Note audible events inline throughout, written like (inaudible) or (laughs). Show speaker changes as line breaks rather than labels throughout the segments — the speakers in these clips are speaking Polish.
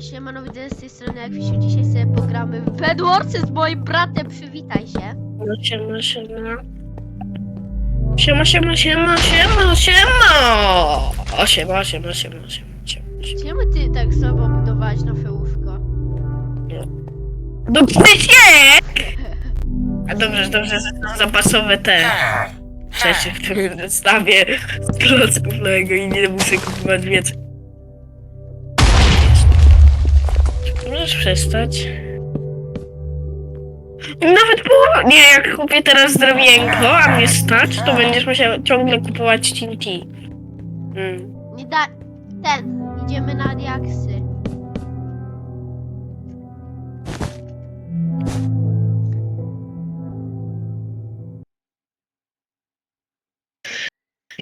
Siemano, widzę z tej strony jak Wisiu. Dzisiaj sobie pogramy w Bedwarsy z moim bratem. Przywitaj się.
No siema, siema. Siema, siema, siema, siema, siema! O, siema, siema, siema, siema, siema.
Czemu ty tak słabo budowałeś nowe łóżko?
No Krzysiek! A dobrze, dobrze, że są zapasowe te rzeczy, które zostawię z klocków Lego i nie muszę kupować więcej. Możesz przestać. Nawet po... Nie, jak kupię teraz drewienko, a mnie stać, to będziesz musiał ciągle kupować TNT. Mm.
Nie da... Ten. Idziemy na diaksy.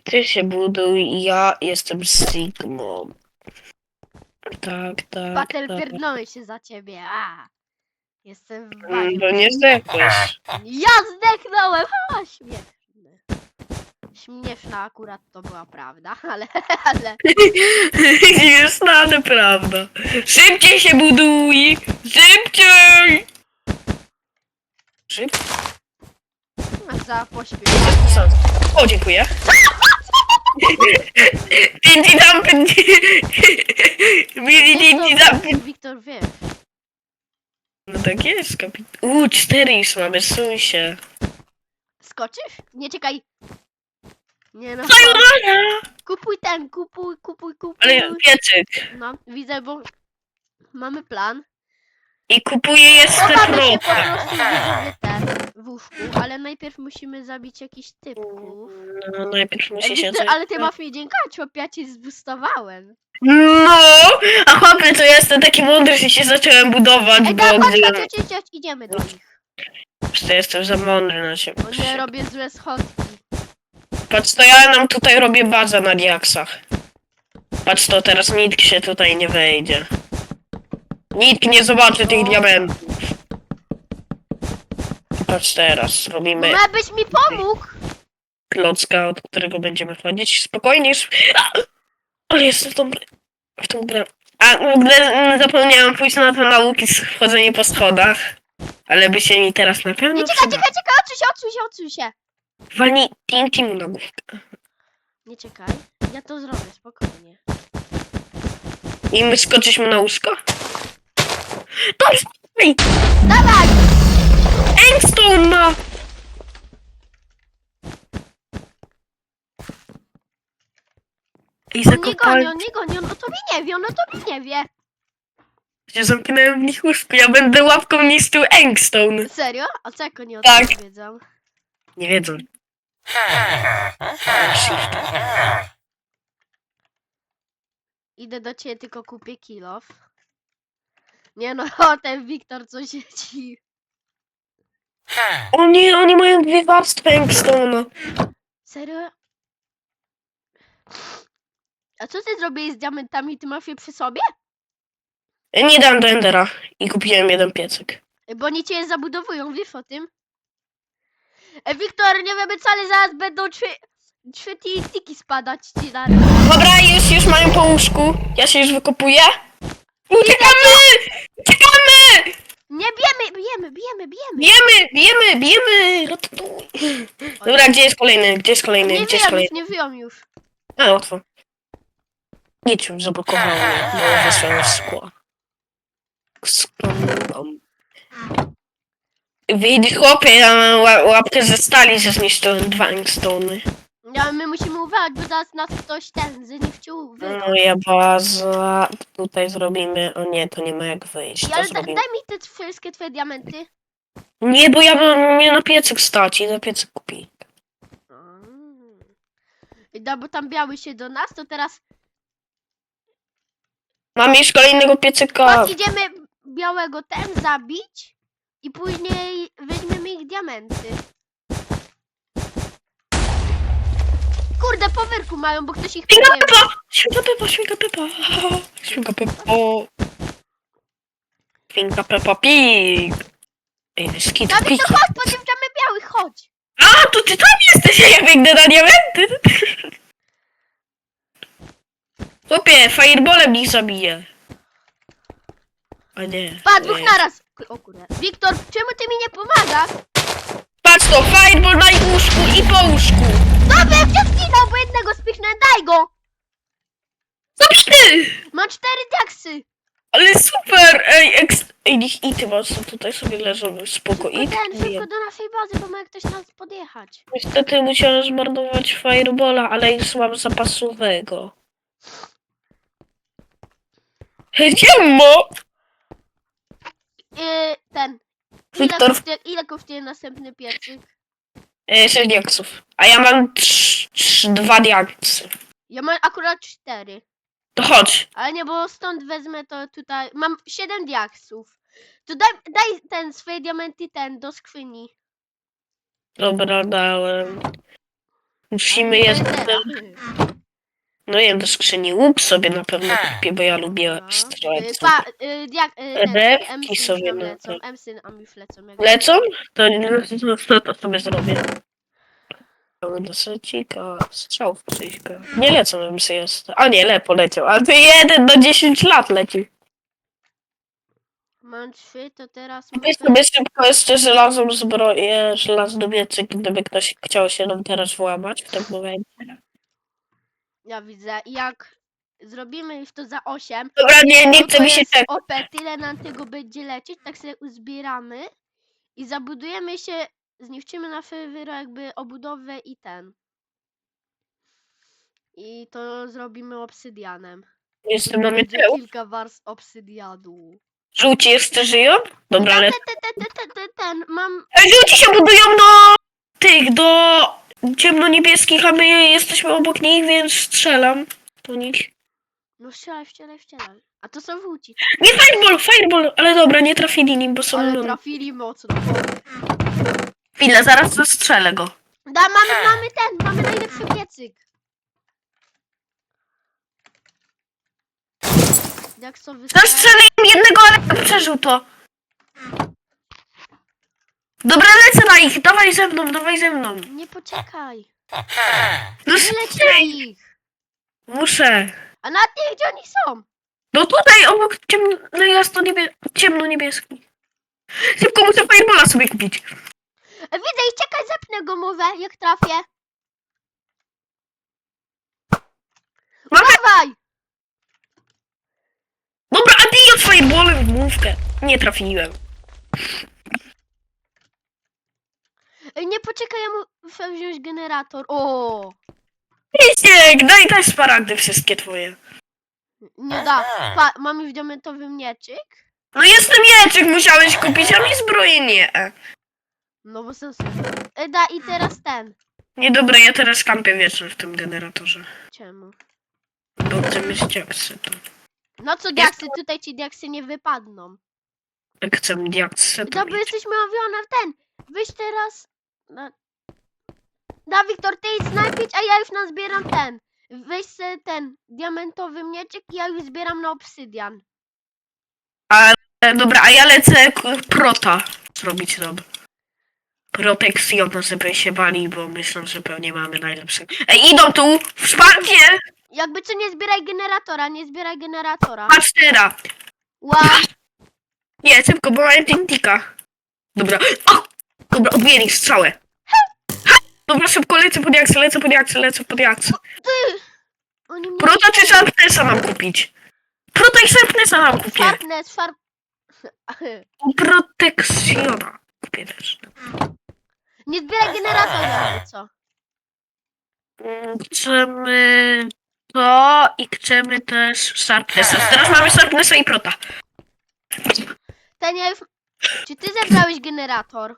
Ty się buduj, ja jestem Sigmą. Tak, tak,
Batel
tak.
pierdolę się za ciebie. A. Jestem w
Mm. Bo nie zdechłeś.
Ja zdechnąłem! Ha, śmieszne. Śmieszna akurat to była prawda, (laughs) ale... ale... (laughs)
Jest znane, prawda. Szybciej się buduj! Szybciej! Szybciej.
Za pośpiech.
O, dziękuję. Tam, pędzi. Mili, pędzi tam, pędzi.
Wiktor, wiesz.
No tak jest, kapitan. Uuu, cztery już mamy, suj się.
Skoczysz? Nie czekaj. Nie no.
Sayonara!
Kupuj ten, kupuj, kupuj, kupuj.
Ale piecyk.
No, widzę, bo mamy plan.
I kupuję jeszcze
Chowamy się po prostu widzowie ten ale najpierw musimy zabić jakiś typków.
No, najpierw
Ej,
musi się
Wiktor, ale ty mi dziękować, chłopie, ja cię zbustowałem.
No, a chłopie, to ja jestem taki mądry, że się zacząłem budować,
Ej,
bo
tak, chodź, chodź, chodź, idziemy do nich.
To jestem za mądry na ciebie.
Bo nie robię złe schodki.
Patrz, to ja nam tutaj robię bazę na diaksach. Patrz, to teraz nikt się tutaj nie wejdzie. Nikt nie zobaczy tych diamentów. Patrz teraz, robimy
No byś mi pomógł!
klocka, od którego będziemy chodzić. Spokojnie już. A! Ale jestem w tą, w tą grę. A w ogóle zapomniałam pójść na to nauki schodzenie po schodach. Ale by się mi teraz na pewno
Nie, czekaj,
przyda.
czekaj, czekaj, odsuń się, odsuń się, odsuń się.
Walnij TNT mu na główkę.
Nie czekaj, ja to zrobię, spokojnie.
I my skoczyśmy na łóżko? Dobrze!
Dawaj!
Engstone ma! I
On nie goni, on nie goni, on o tobie nie wie, on o tobie nie wie.
się zamknąłem w nich łóżko. Ja będę łapką niszczył Engstone.
Serio? A co jak oni o
Tak.
tobie wiedzą?
Nie wiedzą.
Idę do ciebie, tylko kupię kilof. Nie no, (laughs) o, ten Wiktor co siedzi. (laughs)
O nie, oni mają dwie warstwy Engstone'a.
Serio? A co ty zrobiłeś z diamentami? Ty masz je przy sobie?
Nie dam do Endera. I kupiłem jeden piecyk.
Bo oni cię zabudowują, wiesz o tym? E, Wiktor, nie wiemy co, ale zaraz będą trzy, trzy tiki spadać ci na
Dobra, już, już mają po łóżku. Ja się już wykopuję. Uciekamy! Uciekamy!
Nie bijemy, bijemy, bijemy, bijemy.
Bijemy, bijemy, bijemy! Dobra, gdzie jest kolejny? Gdzie jest kolejny?
Nie
Gdzie jest
wyją
kolejny?
już, nie wyją już.
A, łatwo. Nic już zablokowało mnie, bo wysłałem szkło. Skądam. Widz, chłopie, ja mam ła- łapkę ze stali, że zniszczyłem dwa.
Ja, my musimy uważać, bo zaraz nas ktoś ten zniszczył. Wy...
Moja baza, tutaj zrobimy, o nie, to nie ma jak wyjść, to
ale da,
zrobimy.
daj mi te wszystkie twoje diamenty.
Nie, bo ja bym mnie na piecyk stać i na piecyk kupi.
Mm. Da, bo tam biały się do nas, to teraz
Mam już kolejnego piecyka.
chodź, idziemy białego ten zabić i później weźmiemy ich diamenty. Kurde, po wyrku mają, bo ktoś ich
Świnka
podjęł.
Pepa! Świnka Pepa, świnka Pepa! (laughs) Świnka Pepa! Świnka Pepa Pig! Ej, skit
Dawid, to chodź, podjeżdżamy białych, chodź.
A, to ty tam jesteś, a ja biegnę na diamenty! (laughs) Chłopie, fireballem ich zabiję. A nie.
Pa, dwóch
nie.
naraz! O kurde. Wiktor, czemu ty mi nie pomagasz?
Patrz to, fireball na łóżku i po łóżku.
Dobra, jak cię skinął, bo jednego spichnę, daj go!
Zobacz ty!
Mam cztery diaksy.
Ale super! Ej, eks... Ej, niech ity mocno tutaj sobie leżą, spoko.
Szybko
It,
ten, szybko do naszej bazy, bo ma ktoś nas podjechać.
Niestety musiałem zmarnować firebola, ale już mam zapasowego. Siemo!
Yy, ten. Ile
Wiktor.
kosztuje, ile kosztuje następny piecyk?
E, 6 diaksów. A ja mam trz, trz, dwa diaksy.
Ja mam akurat cztery.
To chodź.
Ale nie, bo stąd wezmę to tutaj. Mam siedem diaksów. To daj, daj ten swoje diamenty ten do skrzyni.
Dobra, dałem. Musimy je...
teraz.
No nie, do skrzyni łuk sobie na pewno kupię, bo ja lubię
No.
Strzelać.
Pa, y, diak, y, ten,
sobie
nam
na-
lecą, emsy nam już lecą. jak-
Lecą? To, to, to sobie zrobię. Pełny do secika, strzał w krzyśka. Nie lecą MC jest. A nie, le poleciał. A ty jeden do 10 lat leci.
Mam trzy, to teraz
Weź
muszę...
sobie szybko jeszcze żelazną zbroję, żelazny mieczyk, gdyby ktoś chciał się nam teraz włamać w tym momencie.
Ja widzę, jak zrobimy już to za 8,
Dobra, nie, nie chce mi się
jest. OP, tyle nam tego będzie lecieć, tak sobie uzbieramy i zabudujemy się, zniszczymy na wyro jakby obudowę i ten. I to zrobimy obsydianem.
Jestem na
Będzie
meteo.
kilka warstw obsydianu.
Żółci jeszcze żyją? Dobra, ale...
Ten, ten, ten, ten, ten, ten, mam...
Ej, Żółci się budują do... tych, do ciemno-niebieskich, a my jesteśmy obok nich, więc strzelam do nich.
No strzelaj, strzelaj, strzelaj. A to są żółci.
Nie fireball, fireball, ale dobra, nie trafili nim, bo są...
Ale trafili mocno.
Chwilę, zaraz zastrzelę go.
Da, mamy, mamy ten, mamy najlepszy piecyk. Jak są?
Zastrzelę im jednego, ale przeżył to. Dobra, lecę na ich, dawaj ze mną, dawaj ze mną.
Nie poczekaj.
No strzelaj,
leci ich.
muszę.
A na tych, gdzie oni są?
No tutaj, obok ciemno, no jasno niebie, ciemno-niebieski. Szybko muszę firebola sobie kupić.
E, widzę i czekaj, zepnę go może, jak trafię.
Mamy...
Dawaj!
Dobra, a ty od fireballem w główkę. Nie trafiłem.
Ej, nie poczekaj, ja muszę wziąć generator. O,
Krzysiek, daj te smaragdy wszystkie twoje.
nie da. Pa, mamy już diamentowy mieczyk?
No jestem mieczyk, musiałeś kupić, a mi zbroję nie.
No bo sensu. E, da i teraz ten.
Nie dobra, ja teraz kampię wieczór w tym generatorze.
Czemu?
Bo chcę mieć diaksy, to...
No co diaksy, tutaj ci diaksy nie wypadną.
Jak chcę diaksy, to...
Dobra, jesteśmy owione w ten. Wyjść teraz. Na... Da, Wiktor, ty idź a ja już nazbieram ten. Weź se ten diamentowy mieczyk i ja już zbieram na obsydian.
E, Dobra, a ja lecę k- prota zrobić nam. Protekcjon, żeby się bali, bo myślą, że pewnie mamy najlepsze. Ej, idą tu! Wsparcie!
Jakby co nie zbieraj generatora, nie zbieraj generatora.
Patrz teraz!
Ła,
Nie, szybko, bo mam tintika. Dobra. O! Dobra, odmień ich strzałę. Ha! Dobra, szybko lecę pod jaksy, lecę pod jaksy, lecę pod jaksy.
ty! Oni mnie...
Prota czy Sharpnessa mam kupić? Prota i Sharpnessa mam kupię.
Sharpness, sharp...
Protekcjona. Kupię też.
Nie zbieraj generatora, jakby co.
Mm, Chcemy to i chcemy też Sharpnessa. Teraz mamy Sharpnessa i Prota.
Ten ja już... Czy ty zebrałeś generator?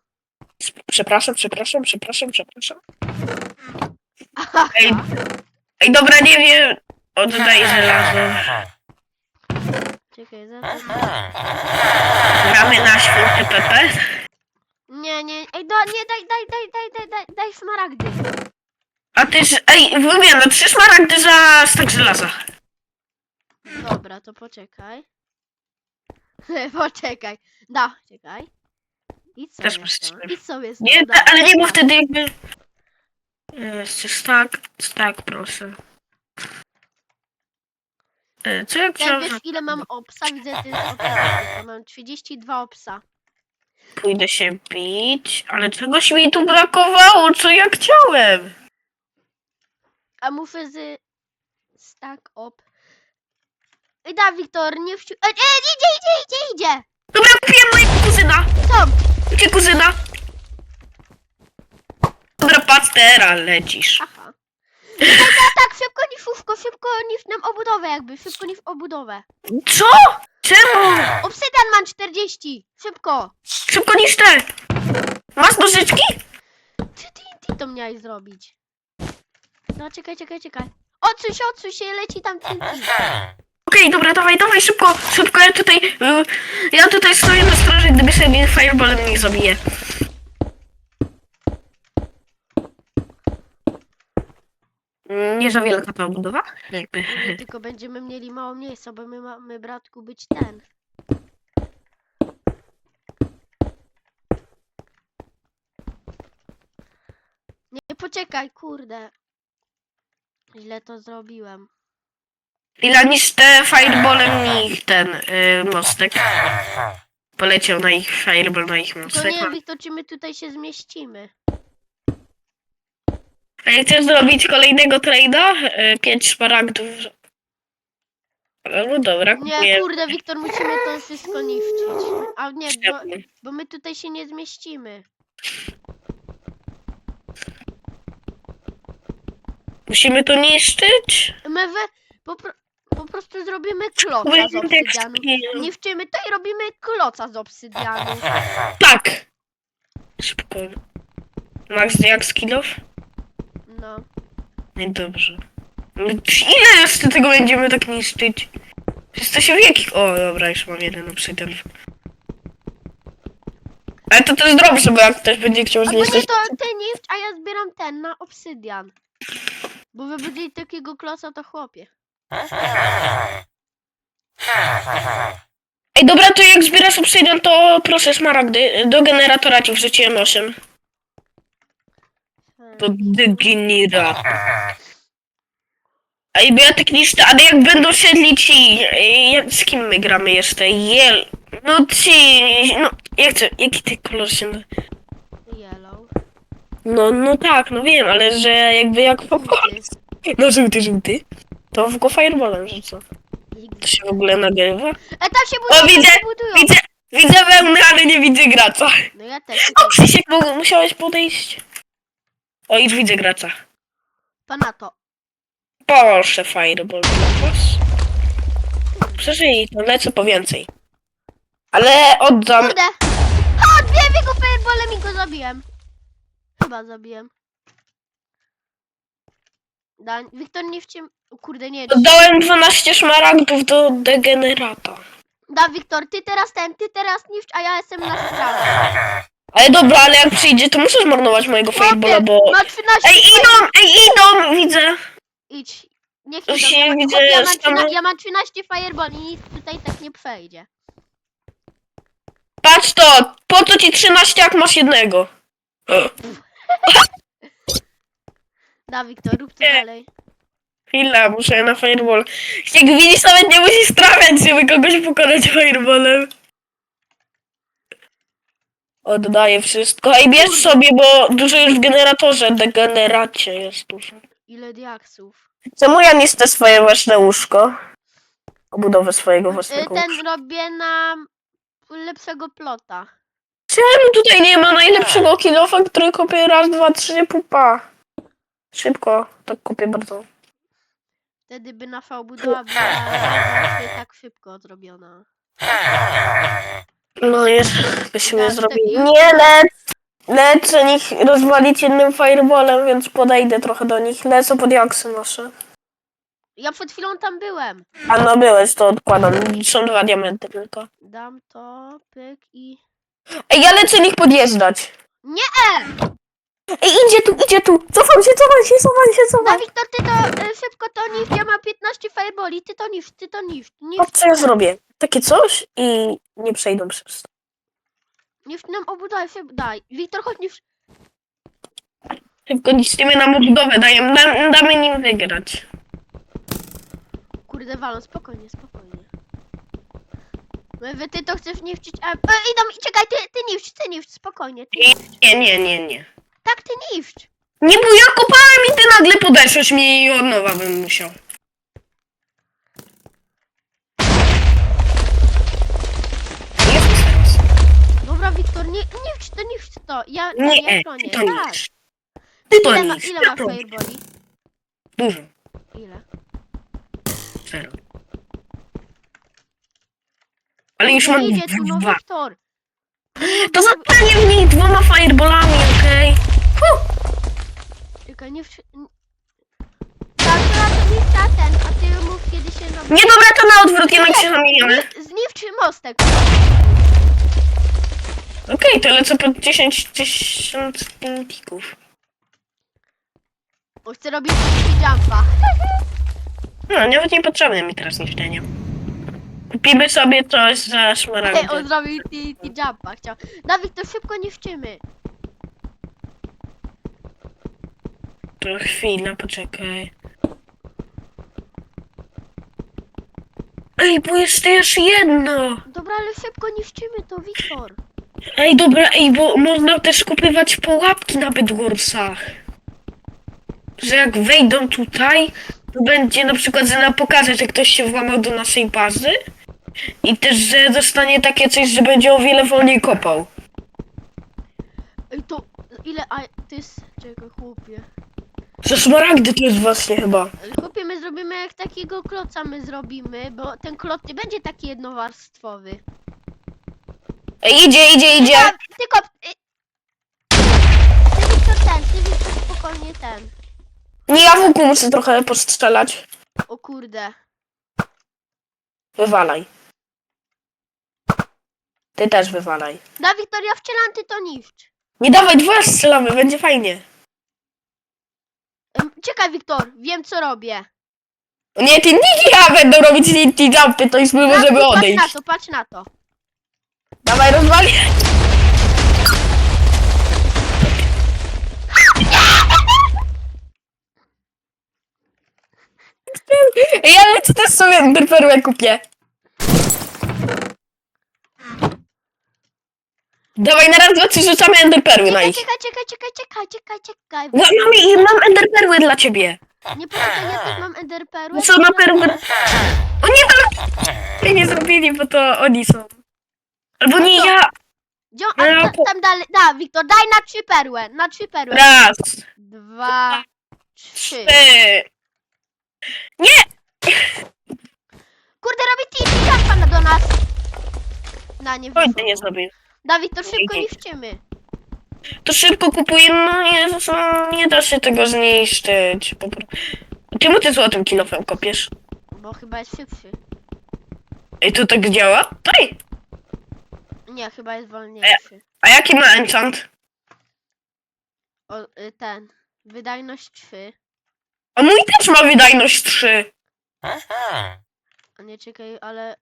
Przepraszam, przepraszam, przepraszam, przepraszam. Ej. Ej, dobra, nie wiem. Oddaj żelazo.
Czekaj, zaraz...
Gramy na święty PP.
Nie, nie, ej, do, nie, daj, daj, daj, daj, daj, daj, daj smaragdy.
A ty, z- ej, wymiana, trzy smaragdy za stak żelaza.
Dobra, to poczekaj. (laughs) poczekaj. Da, czekaj. I co
Też.
I co jest
Nie, ale nie mów wtedy jakby... Jeszcze stak, stak, proszę. E, Co ja
Ten
chciałam?
wiesz ile mam obsa? Widzę, to jest opsa. Mam 32 obsa.
Pójdę się bić, ale czegoś mi tu brakowało, co ja chciałem.
A muszę z... Stack up. I da, Wiktor, nie wciu... E, e, idzie, idzie, idzie, idzie!
Dobra, kupiłem mojego kuzyna.
Co?
Gdzie kuzyna? Dobra, patrz teraz, lecisz.
Aha. Tak, tak, szybko niż szybko, szybko niż nam obudowę jakby, szybko niż obudowę.
Co? Czemu?
Obsydian mam 40, szybko.
Szybko niż te. Masz nożyczki?
Ty, ty, ty to miałeś zrobić. No, czekaj, czekaj, czekaj. Odsuń się, odsuń się, leci tam TNT.
Okej, dobra, dawaj, dawaj, szybko, szybko, ja tutaj, y, ja tutaj stoję na straży, gdyby sobie fireballem mnie zabije. Mm, Nie za wielka ta budowa? Jakby.
My (laughs) tylko będziemy mieli mało miejsca, bo my mamy, bratku, być ten. Nie, poczekaj, kurde. Źle to zrobiłem.
Ila niż te fireballem mi ten y, mostek. Poleciał na ich fireball, na ich
To
mostek.
nie wiem, Wiktor, czy my tutaj się zmieścimy.
A jak chcesz zrobić kolejnego trade'a? Y, pięć szmaragdów. No dobra,
Nie,
kupuję.
kurde, Wiktor, musimy to wszystko niszczyć. A nie, bo, bo my tutaj się nie zmieścimy.
Musimy to niszczyć?
My we, po, pro, po prostu zrobimy kloca z obsydianu. Niszczymy to i robimy kloca z obsydianu. (laughs)
Tak! Szybko. Max jak skillów?
No.
No dobrze. No, Ile jeszcze tego będziemy tak niszczyć? Przecież to się wieki... O, dobra, już mam jeden obsydian. Ale to też dobrze, bo jak ktoś będzie chciał
Albo nie,
zniszczyć...
to ty niszcz, a ja zbieram ten na obsydian. Bo wy będziecie takiego kloca, to chłopie.
Ej, dobra, to jak zbierasz obsydian, to proszę smaragdy. Do generatora ci wrzuciłem 8. To degenerator. Ej, bo ja tak niszczę, ale jak będą siedli ci... ej, jak- Z kim my gramy jeszcze? Jel... No ci... No, jak chcę... Jaki ty kolor się... na-
Yellow.
No, no tak, no wiem, ale że jakby jak... No żółty, żółty. To w go fireballem, co? To się w ogóle nagrywa?
E, tam się budują,
O, widzę,
tam się budują.
Widzę, widzę wełny, ale nie widzę gracza.
No ja też.
O, Krzysiek, mu- musiałeś podejść. O, już widzę gracza.
Pana to.
Proszę, fireball dla was. Przeżyj, to lecę po więcej. Ale oddam.
Kurde! O, dwie jego firebole mi go zabiłem. Chyba zabiłem. Da, Wiktor nie wciem... O Kurde, nie.
Oddałem 12 szmaragdów do degenerata.
Da, Wiktor, ty teraz ten, ty teraz niszcz, a ja jestem na straży.
Ale dobra, ale jak przyjdzie, to muszę zmarnować mojego fireballa, bo...
Ma 13
Ej, idą, ej, idą, widzę.
Idź. Niech idą.
się
Ja, mam-
widzę,
ja, mam
stanę-
13, ja mam 13 fireball i nic tutaj tak nie przejdzie.
Patrz to, po co ci 13, jak masz jednego? (laughs)
Da, Wiktor, rób to
Nie.
dalej.
Chwila, muszę na fireball. Jak widzisz, nawet nie musisz trafiać, żeby kogoś pokonać fireballem. Oddaję wszystko. Ej, bierz sobie, bo dużo już w generatorze, degeneracie jest dużo.
Ile diaksów?
Czemu ja chcę swoje własne łóżko? Obudowę swojego
Y,
własnego łóżka.
Ten robię na lepszego plota.
Czemu tutaj nie ma najlepszego kilofa, który kopię raz, dwa, trzy, pupa? Szybko, tak kopię bardzo.
Wtedy by nasza obudowa była tak szybko zrobiona.
No jest, byśmy
Tak,
zrobili. Nie lec! Lecę nich rozwalić jednym fireballem, więc podejdę trochę do nich. Lecę pod jaksy nasze.
Ja przed chwilą tam byłem.
A no byłeś, to odkładam. Są dwa diamenty tylko.
Dam to, pyk i...
Ej, ja lecę nich podjeżdżać.
Nie!
Ej, idzie tu, idzie tu! Cofam się, cofam się, cofam się,
Da,
cofam!
Wiktor, ty to y, szybko to niszcz, ja mam 15 fireballi, ty to niszcz, ty to niszcz, niszcz,
Patrz co ja zrobię. Takie coś i nie przejdą przez to.
niszcz nam obudowę, szyb, daj. Wiktor, chodź niszcz.
Szybko niszczymy nam budowę, dajemy, dam, damy nim wygrać.
kurde, walą, spokojnie, spokojnie. No Wy, ty to chcesz niszczyć, a... E, idą, czekaj, ty, ty niszcz, ty niszcz, spokojnie. Ty,
Nie, nie, nie, nie.
Tak, ty niszcz.
Nie, bo ja kopałem i ty nagle podeszłeś mnie i od nowa bym musiał.
Dobra, Wiktor, nie, niszcz to, niszcz to. Ja,
Nie,
ja
ty
chronię,
to
tak.
Ty to
Ile, ma, ile masz
to
fireboli?
Dużo.
Ile?
Zero. Ale już mam
Idzie tu, no
dwa.
Wiktor.
To zapalnie mnie dwoma fireballami, okej?
Czekaj, nie wszy... Tak, to to niszcz a ten, a ty mów kiedy się robi.
Nie, dobra, to na odwrót, jednak się zamieniamy.
Zniszczy mostek.
Okej, to lecę po 10 tysięcy pików.
Bo chcę robić jumpa.
No, nawet nie potrzebne mi teraz niszczenie. Kupimy sobie coś za (laughs)
Ej,
szmaragdy.
on zrobił TNT jumpa, chciał. Dawid, to szybko niszczymy.
To chwila, poczekaj. Ej, bo jest też jedno!
Dobra, ale szybko niszczymy to, Wiktor.
Ej, dobra, ej, bo można też kupywać pułapki na Bedwarsach. Że jak wejdą tutaj, to będzie na przykład, że nam pokaże, że ktoś się włamał do naszej bazy. I też, że dostanie takie coś, że będzie o wiele wolniej kopał.
Ej, to ile, a to jest, czekaj, chłopie.
Za szmaragdy to jest właśnie chyba.
Chłopie, my zrobimy jak takiego kloca my zrobimy, bo ten klot nie będzie taki jednowarstwowy.
Ej, idzie, idzie, idzie.
Ja, ty kop... y- Ty Wiktor ten, ty Wiktor spokojnie ten.
Nie, ja w łuku muszę trochę postrzelać.
O kurde.
Wywalaj. Ty też wywalaj.
Da Wiktoria wcielam, ty to niszcz.
Nie dawaj, dwa strzelamy, będzie fajnie.
Em, Czekaj Wiktor, wiem co robię.
Nie, ty nie ja będą robić TNT jumpy, to już my możemy
Dawid, Patrz
odejść.
na to, patrz na to.
Dawaj, rozwali. Ej, ale co też sobie enderperłę kupię. Dawaj, na raz, dwa, trzy rzucamy enderperły na
Czekaj,
ich.
czekaj, czekaj, czekaj, czekaj, czekaj, czekaj.
No, mam, mam enderperły dla ciebie.
Nie poczekaj, ja też mam enderperły.
Co na perły? O nie, ale... Nie zrobili, bo to oni są. Albo nie ja.
Gdzie, on- a,
No,
ta, tam dalej, da, Wiktor, daj na trzy perłę, na trzy perły.
Raz,
Dwa, trzy.
trzy.
Kurde, robi TNT jumpa na- do nas. Na nie
Oj, to nie zrobił.
Dawid, to szybko
Idzie.
niszczymy.
To szybko kupuję, no Jezus, no, nie da się tego zniszczyć. Po pro... Czemu ty złotym kilofem kopiesz?
Bo chyba jest szybszy.
Ej, to tak działa? Daj.
Nie, chyba jest wolniejszy.
A jaki ma enchant?
O, y, ten. Wydajność 3.
A mój też ma wydajność 3.
A nie czekaj, ale.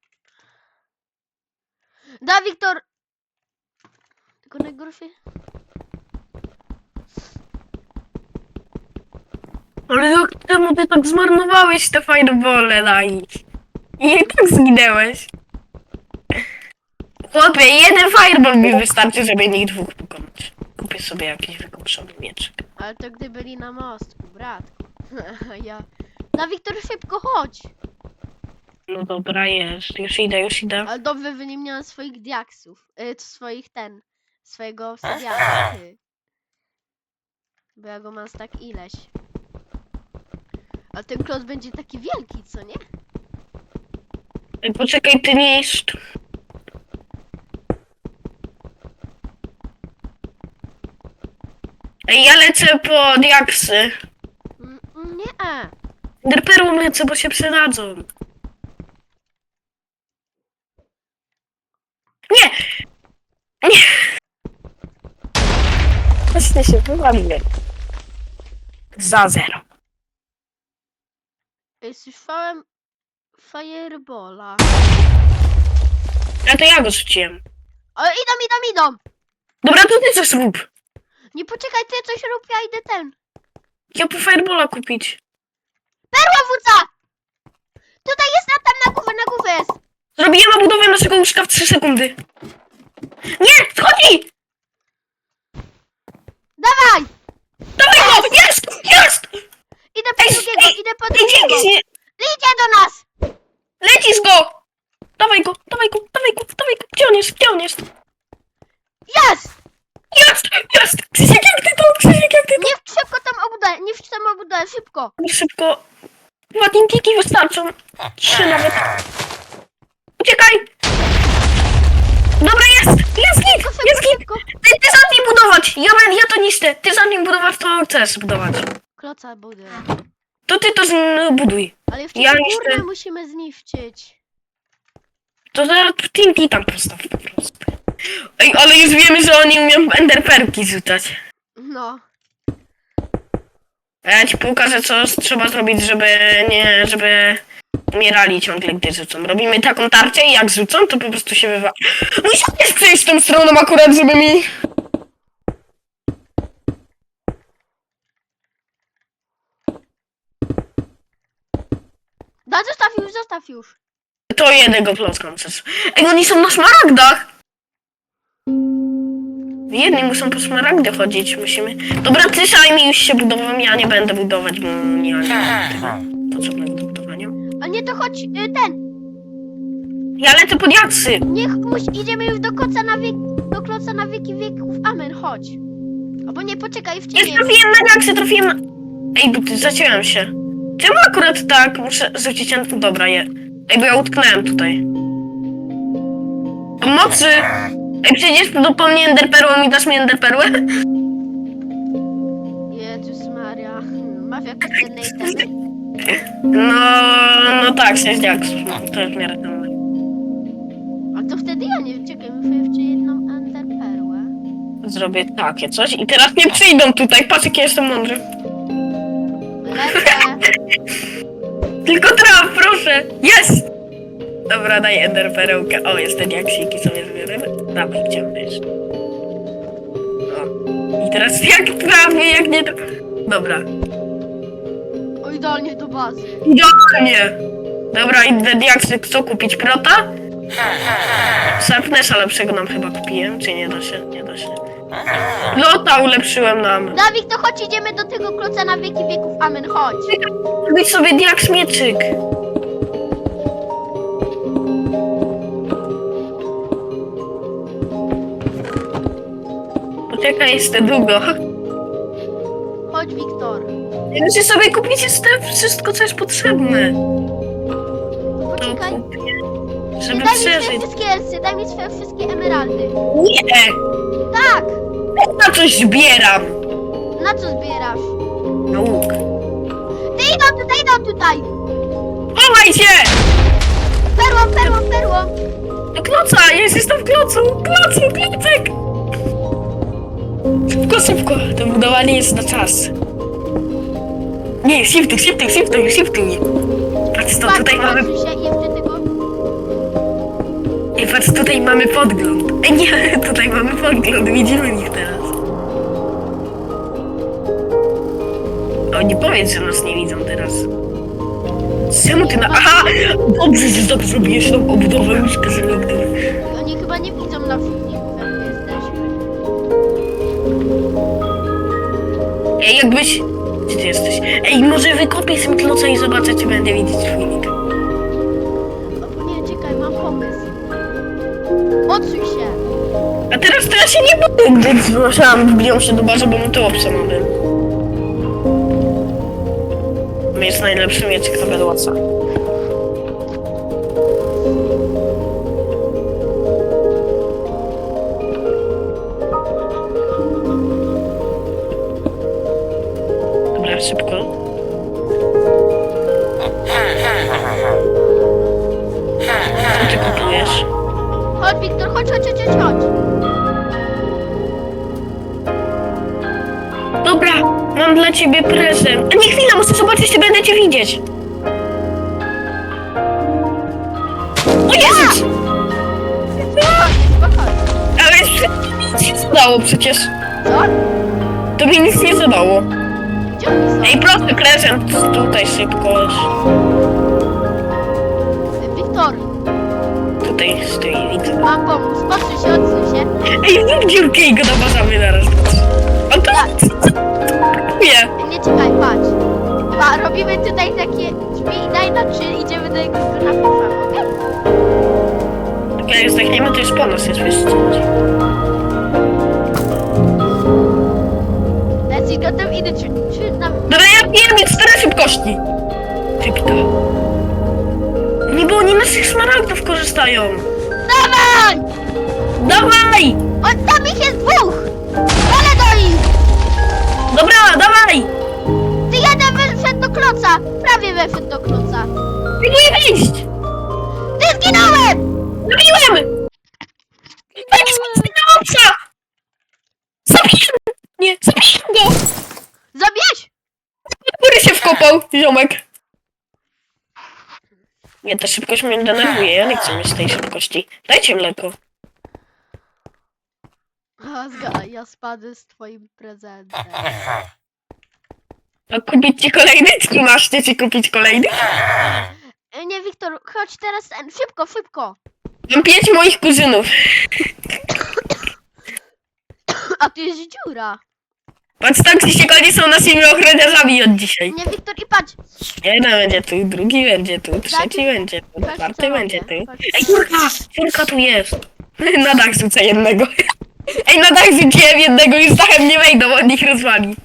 Da, Wiktor! Tylko
Ale jak temu ty tak zmarnowałeś te firebole na nich? I tak zginęłeś. Chłopie, jeden fireball mi wystarczy, żeby nich dwóch pokonać. Kupię sobie jakiś wykupiony mieczek.
Ale to gdy byli na mostku, bratku. (laughs) ja. Da, Wiktor, szybko chodź!
No dobra, jest. Już idę, już idę.
Ale dobrze, że nie miałem swoich diaksów. Y, swoich ten. Swojego obsydianu. ty. Bo ja go mam tak ileś. Ale ten klot będzie taki wielki, co nie?
Ej, Poczekaj, ty nie jest. Ej, ja lecę po diaksy.
Mm, mm, Nie. e.
Derperłom lecę, bo się przydadzą. Nie! Nie! Właśnie się wywaliłem. Za zero.
Ej, Słyszałem Firebola.
A to ja go rzuciłem.
O, idą, idą, idą!
Dobra, to ty coś rób.
Nie poczekaj, ty coś rób, ja idę ten.
Ja po Firebola kupić.
Perła wódza! Tutaj jest, na tam na górze, na górze jest.
Zrobiłem obudowę naszego łóżka w 3 sekundy. Nie! Schodzi!
Dawaj!
Dawaj go! Jest! Jest!
Idę po
Ej,
drugiego,
ej,
idę po drugiego.
dzięki,
Idzie do nas!
Lecisz go! Dawaj go, dawaj go, dawaj go, dawaj go. Gdzie on jest? Gdzie on jest?
Jest!
Jest! Jest! Krzysiek, jak ty to? Krzysiek, jak ty to?
Nie szybko tam obudę, nie tam obudę, szybko.
Szybko. Dwa tintiki wystarczą. Trzy nawet. Uciekaj! Dobra, jest! Jest git! Jest. Ty, ty zacznij budować! Ja, ja to niszczę. Ty zacznij budować, to chcesz budować.
Kloca budę.
To ty to z- buduj.
Ale jeszcze
Ja
górne musimy zniszczyć.
To zaraz TNT tam postaw po prostu. Ej, ale już wiemy, że oni umieją enderperki rzucać.
No.
A Ja ci pokażę, co trzeba zrobić, żeby nie, żeby umierali ciągle, gdy rzucą. Robimy taką tarczę i jak rzucą, to po prostu się wywa... Musisz przejść tą stroną akurat, żeby mi...
Da, zostaw już, zostaw już.
To jednego plotką przez... Ej, oni są na szmaragdach! Jedni muszą po szmaragdy chodzić, musimy... Dobra, ty zajmij już się budową, ja nie będę budować, bo nie mam potrzebnego do budowania.
A nie, to chodź, y, ten.
Ja lecę pod jaksy!
Niech muś, idziemy już do koca na wiek, do kloca na wieki wieków. Amen, chodź. Albo nie, poczekaj, w
Nie
ciebie.
trafiłem na jaksy, trafiłem na... Ej, bo ty zaciąłem się. Czemu akurat tak? Muszę rzucić... en- Dobra, je. Ej, bo ja utknąłem tutaj. Pomocy! Ej, przecież do po mnie enderperłą mi dasz mi enderperłę?
Jezus Maria. Hmm, Masz jakieś cenne itemy?
No, no tak, jaksów. No, to jest w miarę cenne.
A to wtedy ja nie czekaj, muszę jeszcze jedną enderperłę.
Zrobię takie coś i teraz nie przyjdą tutaj. Patrz, jaki jestem mądry.
Lecę.
Tylko traf, proszę! Jest! Dobra, daj enderperełkę. O, jest ten jaksiki sobie zbieramy. Gdzie on jest? O. I teraz jak trafię, jak nie tra- Dobra.
O, idealnie do bazy.
Idealnie! Dobra, idę diaksy. Co kupić? Prota? Sharpnessa lepszego nam chyba kupiłem, czy nie da się? Nie da się. Lota ulepszyłem nam.
Dawid, to chodź, idziemy do tego kloca na wieki wieków. Amen, chodź.
Zrobić sobie diaks mieczyk. Poczekaj, jeszcze długo.
Wiktor.
Muszę sobie kupić jeszcze wszystko, co jest potrzebne.
Poczekaj.
żeby
Daj mi swoje
przeżyć.
wszystkie daj mi swoje wszystkie emeraldy.
Nie!
Tak!
Na coś zbieram!
Na co zbierasz?
Na łuk.
Ty idą tutaj, idą tutaj!
Chowaj się!
Perłą, perłą, perłą!
Do kloca! Ja jestem w klocu! Klocu, klocek! Szybko, szybko! To budowanie jest na czas. Nie, shiftuj, shiftuj, shiftuj, shiftuj. Patrz, to tutaj mamy... Ej, patrz, tutaj mamy podgląd. Ej, nie, (laughs) tutaj mamy podgląd, widzimy ich teraz. O, nie powiedz, że nas nie widzą teraz. Czemu ty na... Aha! Dobrze, że tak zrobiłeś tą obudowę łóżka, żeby gdyby...
Oni chyba nie widzą na filmiku, jak my jesteśmy.
Ej, jakbyś... Gdzie ty jesteś? Ej, może wykopię sobie kloca i zobaczę, czy będę widzieć.
O nie, czekaj, mam pomysł. Odsuń się!
A teraz ja się nie boję, gdy zgłaszałam, wbiją się do bazy, bo mu to obsa mamy. Jest najlepszy mieczyk na Bedwasa. Dobra,
Wiktor, chodź, chodź, chodź, chodź, chodź!
Dobra, mam dla ciebie prezent. A nie chwila, muszę zobaczyć, czy będę cię widzieć. O Jezus! Ale to mi nic nie zadało przecież.
Co?
To mi nic nie zadało.
Gdzie?
Ej, proszę, prezent tutaj szybko.
Mam pomóc. Odsuń się, odsuń się.
Ej, zrób dziurkę i go naważamy naraz. On to... Nie.
Nie czekaj, patrz. Pa, robimy tutaj takie drzwi i daj na trzy, idziemy do jego na FIFA, okej?
Jak zdechniemy, to już po nas jest, wiesz
gotowy, idę trzy, trzy na...
Dobra, ja piję cztery szybkości. Szybko. Nie, bo oni naszych smaragdów korzystają.
Dawaj!
Dawaj!
O, tam ich jest dwóch! Ale do nich!
Dobra, dawaj!
Ty jeden wyszedł do kloca! Prawie wyszedł do kloca.
Próbuję wyjść!
Ty zginąłem!
Zabiłem! Tak, zginąca! Zabiłem! Nie, zabiłem go!
Zabierz!
Góry się wkopał, ziomek. Nie, ta szybkość mnie denerwuje, ja nie chcę mieć tej szybkości. Dajcie mleko.
Zga, ja spadę z twoim prezentem.
A kupić ci kolejny? Czy masz nie ci kupić kolejny?
E, Nie, Wiktor, chodź teraz ten, szybko, szybko!
Mam pięć moich kuzynów.
A tu jest dziura.
Patrz, tam ci oni są naszymi ochroniarzami od dzisiaj.
Nie, Wiktor, i patrz!
Jeden będzie tu, drugi będzie tu, trzeci będzie tu,
Patrz, co
czwarty będzie tu.
Patrz.
Ej, kurka! Kurka tu jest. (laughs) Na dach rzucę jednego. (laughs) Ej, na dach rzuciłem jednego i z dachem nie wejdą, on ich rozwali.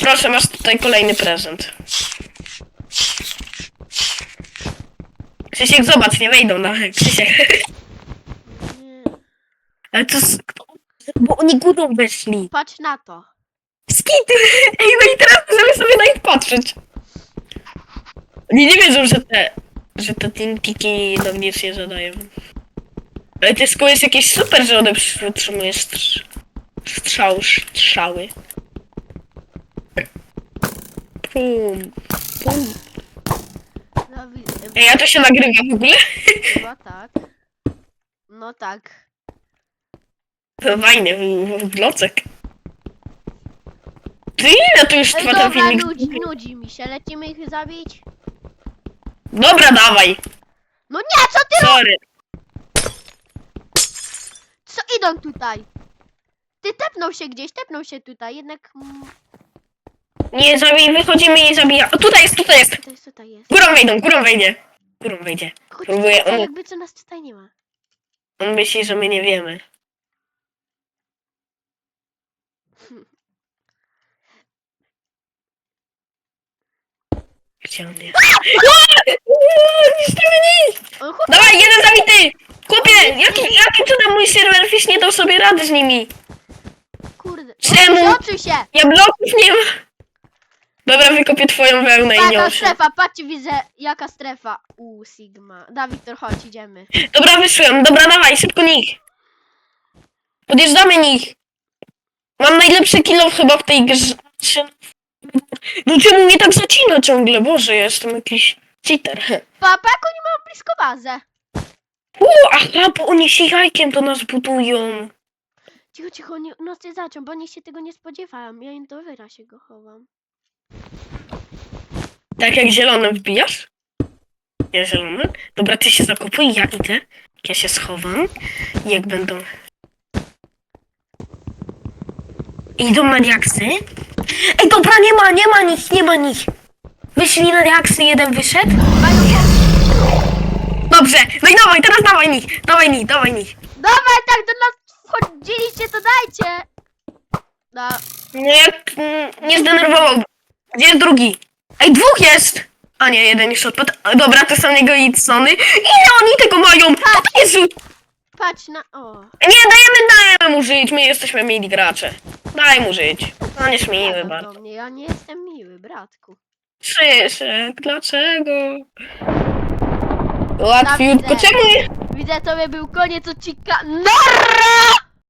Proszę, masz tutaj kolejny prezent. Krzysiek, zobacz, nie wejdą na Krzysiek. Ale to. Bo oni górą weszli.
Patrz na to.
Skit! Ej, no i teraz możemy sobie na nich patrzeć. Oni nie wierzą, że te... że te tintiki do mnie zadają. Ale to szkoły jest jakieś super, że one wytrzymuje strz... strzał, strzały. Pum, pum.
Dawid,
Ej, a to się nagrywa w ogóle?
chyba tak. No tak.
W blocek. Ty ile to już
Ej,
trwa ten
dobra,
filmik?
nudzi, nudzi mi się. Lecimy ich zabić?
Dobra, dawaj.
No nie, co ty
Sorry.
Co idą tutaj? Ty tepnął się gdzieś, tepnął się tutaj, jednak... Mm,
Nie, zabij, wychodzimy i zabija. O, tutaj jest, tutaj jest.
jest tutaj jest.
Górą wejdą, górą wejdzie. Górą wejdzie.
Chodź,
próbuję-
tutaj,
on-
jakby co nas tutaj nie ma.
On myśli, że my nie wiemy. Gdzie on jest? Niszczymy nic!
O, chłop,
Dawaj, jeden zabity! Chłopie, jaki, jaki cudem mój serwerfish nie dał sobie rady z nimi?
kurde.
Czemu?
Się!
Ja bloków nie ma. Dobra, wykopię twoją wełnę i
Jaka
niosę.
strefa, patrzcie, widzę, jaka strefa. U Sigma. Dawid, to chodź, idziemy.
Dobra, wyszłem. Dobra, dawaj, szybko nich. Podjeżdżamy nich. Mam najlepszy kilo chyba w tej grze. No czemu mnie tak zacina ciągle? Boże, ja jestem jakiś cheater.
Papa, jak oni mają blisko bazę.
U, aha, bo oni się jajkiem do nas budują.
Cicho, cicho, nie, noc nie zaczął, bo oni się tego nie spodziewają. Ja im do wyra się go chowam.
Tak jak zielonym wbijasz? Ja zielony? Dobra, ty się zakopuj, ja idę. Ja się schowam. Jak będą... Idą na diaksy. Ej, dobra, nie ma, nie ma nich, nie ma nich. Wyszli na diaksy, jeden wyszedł. Dobrze, no i dawaj, teraz dawaj nich, dawaj nich, dawaj nich.
Dawaj, tak do nas wchodziliście, to dajcie! No,
No mm, nie zdenerwował. Gdzie jest drugi? Ej, dwóch jest! A nie, jeden już odpadł. A, Dobra, to są jego Idsony. Ile oni tego mają? To jest.
Patrz na... O,
Nie, dajemy, dajemy mu żyć, my jesteśmy mili gracze. Daj mu żyć. On jest miły
gadasz
bardzo.
do mnie, ja nie jestem miły, bratku.
Krzysiek, dlaczego? Łatwiutko,
Dawidek.
czemu?
Widzę, to by był koniec odcinka. Nara!